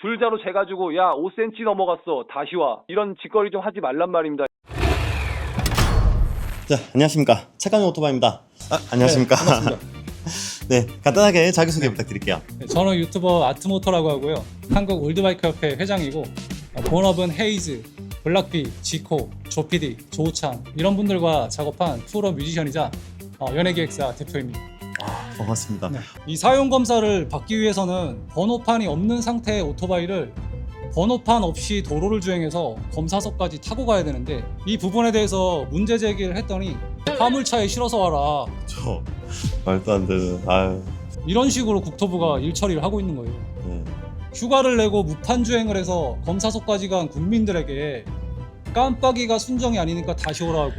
줄자로 재가지고 야 5cm 넘어갔어 다시 와 이런 짓거리 좀 하지 말란 말입니다. 자, 안녕하십니까. 착한 오토바이입니다. 아, 안녕하십니까. 네. 네, 간단하게 자기소개 부탁드릴게요. 네, 저는 유튜버 아트모터라고 하고요. 한국 올드바이크 협회 회장이고 어, 본업은 헤이즈, 블락비, 지코, 조피디, 조우찬 이런 분들과 작업한 투어 뮤지션이자 어, 연예기획사 대표입니다. 반갑습니다. 네. 이 사용 검사를 받기 위해서는 번호판이 없는 상태의 오토바이를 번호판 없이 도로를 주행해서 검사서까지 타고 가야 되는데 이 부분에 대해서 문제 제기를 했더니 화물차에 실어서 와라 저 말도 안 되는. 아유. 이런 식으로 국토부가 일 처리를 하고 있는 거예요. 네. 휴가를 내고 무판 주행을 해서 검사소까지 간 국민들에게 깜빡이가 순정이 아니니까 다시 오라고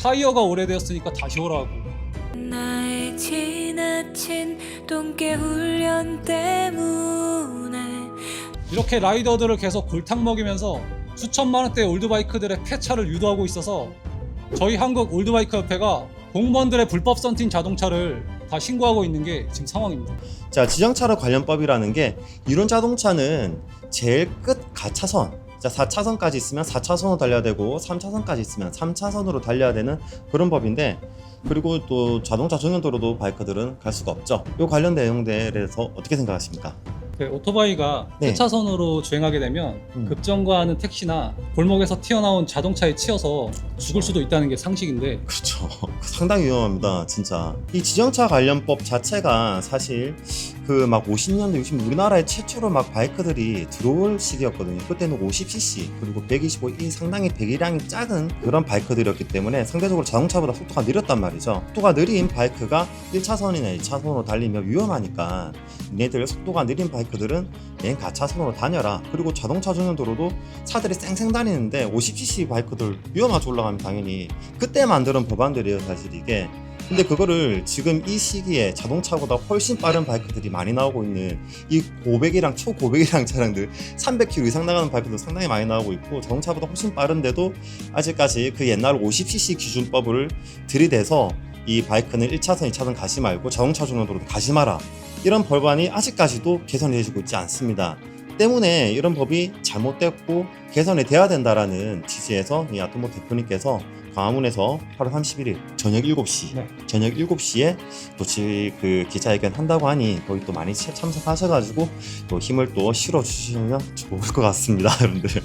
타이어가 오래되었으니까 다시 오라고 나 의 지나친 똥개 훈련 때문에 이렇게 라이더들을 계속 골탕 먹이면서 수천만 원대 올드바이크들의 폐차를 유도하고 있어서 저희 한국 올드바이크 협회가 공무원들의 불법 썬팅 자동차를 다 신고하고 있는 게 지금 상황입니다. 자, 지정차로 관련법이라는 게 이론 자동차는 제일 끝 가차선. 자, 4차선까지 있으면 4차선으로 달려야 되고 3차선까지 있으면 3차선으로 달려야 되는 그런 법인데 그리고 또 자동차 전용도로도 바이크들은 갈 수가 없죠. 이 관련 내용들에 대해서 어떻게 생각하십니까? 그 오토바이가 네. 세차선으로 주행하게 되면 음. 급정거하는 택시나 골목에서 튀어나온 자동차에 치여서 죽을 수도 있다는 게 상식인데 그렇죠. 상당히 위험합니다, 진짜. 이 지정차 관련법 자체가 사실 그 막 50년대, 60년 우리나라에 최초로 막 바이크들이 들어올 시기였거든요. 그때는 50cc 그리고 125, 이 상당히 배기량이 작은 그런 바이크들이었기 때문에 상대적으로 자동차보다 속도가 느렸단 말이죠. 속도가 느린 바이크가 1차선이나 2차선으로 달리면 위험하니까 얘네들 속도가 느린 바이크들은 맨 가차선으로 다녀라. 그리고 자동차 전용도로도 차들이 쌩쌩 다니는데 50cc 바이크들 위험하게 올라가면 당연히 그때 만드는 법안들이에요 사실 이게 근데 그거를 지금 이 시기에 자동차보다 훨씬 빠른 바이크들이 많이 나오고 있는 이 고백이랑 초고백이랑 차량들 300km 이상 나가는 바이크도 상당히 많이 나오고 있고 자동차보다 훨씬 빠른데도 아직까지 그 옛날 50cc 기준법을 들이대서 이 바이크는 1차선, 2차선 가시 말고 자동차 전용도로도 가시 마라 이런 법안이 아직까지도 개선이 되고 있지 않습니다. 때문에 이런 법이 잘못됐고 개선이 돼야 된다라는 취지에서 이 아토모 대표님께서 광화문에서 8월 31일 저녁 7시 네. 저녁 7시에 또지 그 기자회견 한다고 하니 거기 또 많이 참- 참석하셔가지고 또 힘을 또 실어 주시면 좋을 것 같습니다 여러분들